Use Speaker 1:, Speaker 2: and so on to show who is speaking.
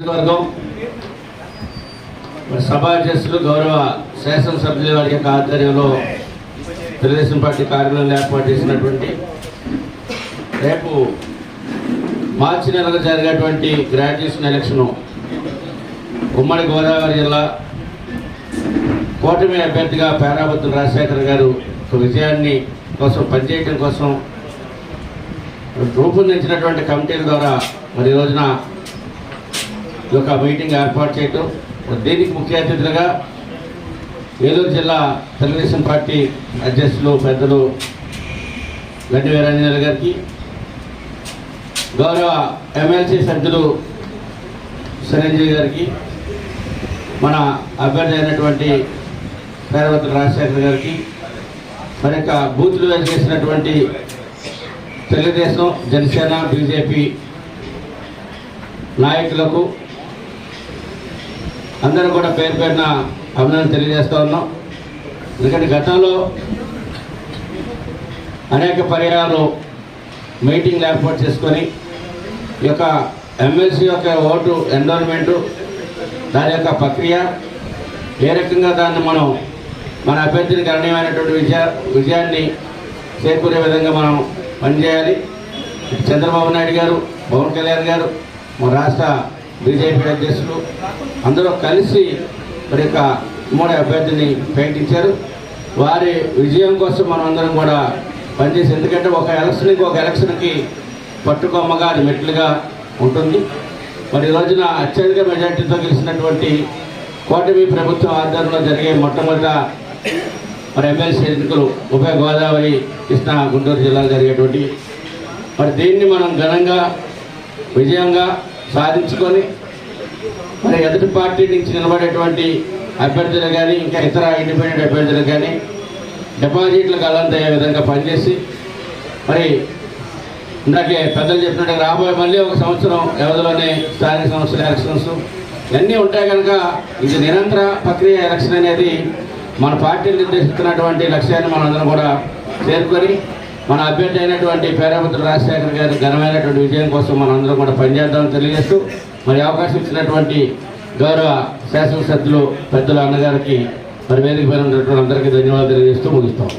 Speaker 1: వర్గం మరి సభా అధ్యక్షులు గౌరవ శాసనసభ్యుల వారి యొక్క ఆధ్వర్యంలో తెలుగుదేశం పార్టీ కార్యాలయంలో ఏర్పాటు చేసినటువంటి రేపు మార్చి నెలలో జరిగేటువంటి గ్రాడ్యుయేషన్ ఎలక్షను ఉమ్మడి గోదావరి జిల్లా కూటమి అభ్యర్థిగా పేరాబత్తుల రాజశేఖర్ గారు ఒక విజయాన్ని కోసం పనిచేయడం కోసం రూపొందించినటువంటి కమిటీల ద్వారా మరి ఈ రోజున ఈ యొక్క మీటింగ్ ఏర్పాటు చేయటం. దీనికి ముఖ్య అతిథులుగా ఏలూరు జిల్లా తెలుగుదేశం పార్టీ అధ్యక్షులు పెద్దలు గడ్డి వీరాంజనేయులు గారికి గౌరవ ఎమ్మెల్సీ సభ్యులు చిరంజీవి గారికి మన అభ్యర్థి అయినటువంటి పేరవతి రాజశేఖర్ గారికి మరి యొక్క బూతులు చేసినటువంటి తెలుగుదేశం జనసేన బీజేపీ నాయకులకు అందరూ కూడా పేరు పేరున అభినందన తెలియజేస్తూ ఉన్నాం. ఎందుకంటే గతంలో అనేక పర్యాలు మీటింగ్లు ఏర్పాటు చేసుకొని ఈ యొక్క ఎమ్మెల్సీ యొక్క ఓటు ఎన్రోల్మెంటు దాని యొక్క ప్రక్రియ ఏ రకంగా దాన్ని మనం మన అభ్యర్థిని గణనీయమైనటువంటి విజయ విజయాన్ని చేకూరే విధంగా మనం పనిచేయాలి. చంద్రబాబు నాయుడు గారు పవన్ కళ్యాణ్ గారు మన రాష్ట్ర బీజేపీ అధ్యక్షులు అందరూ కలిసి మరి యొక్క ఉమ్మడి అభ్యర్థిని ప్రకటించారు వారి విజయం కోసం మనం అందరం కూడా పనిచేసి ఎందుకంటే ఒక ఎలక్షన్కి ఒక ఎలక్షన్కి పట్టుకొమ్మగా అది మెట్లుగా ఉంటుంది. మరి ఈ రోజున అత్యధిక మెజార్టీతో గెలిచినటువంటి కూటమి ప్రభుత్వం ఆధ్వర్యంలో జరిగే మొట్టమొదట మరి ఎమ్మెల్సీ ఎన్నికలు ఉభయ గోదావరి కృష్ణా గుంటూరు జిల్లాలో జరిగేటువంటి మరి దీన్ని మనం ఘనంగా విజయంగా సాధించుకొని మరి ఎదుటి పార్టీ నుంచి నిలబడేటువంటి అభ్యర్థులు కానీ ఇంకా ఇతర ఇండిపెండెంట్ అభ్యర్థులు కానీ డిపాజిట్లకు అల్లంతయ్యే విధంగా పనిచేసి మరి ఇందాకే పెద్దలు చెప్పినట్టు రాబోయే మళ్ళీ ఒక సంవత్సరం వ్యవధిలోనే స్థానిక సంస్థలు ఎలక్షన్స్ ఇవన్నీ ఉంటాయి కనుక ఇది నిరంతర ప్రక్రియ ఎలక్షన్ అనేది మన పార్టీ నిర్దేశిస్తున్నటువంటి లక్ష్యాన్ని మనందరం కూడా చేరుకొని మన అభ్యర్థి అయినటువంటి పేరాపత్రులు రాజశేఖర్ గారి ఘనమైనటువంటి విజయం కోసం మనందరం కూడా పనిచేద్దామని తెలియజేస్తూ మరి అవకాశం ఇచ్చినటువంటి గౌరవ శాసనసభ్యులు పెద్దల అన్నగారికి మరి వేదిక పైన ఉన్నటువంటి అందరికీ ధన్యవాదాలు తెలియజేస్తూ ముగిస్తాం.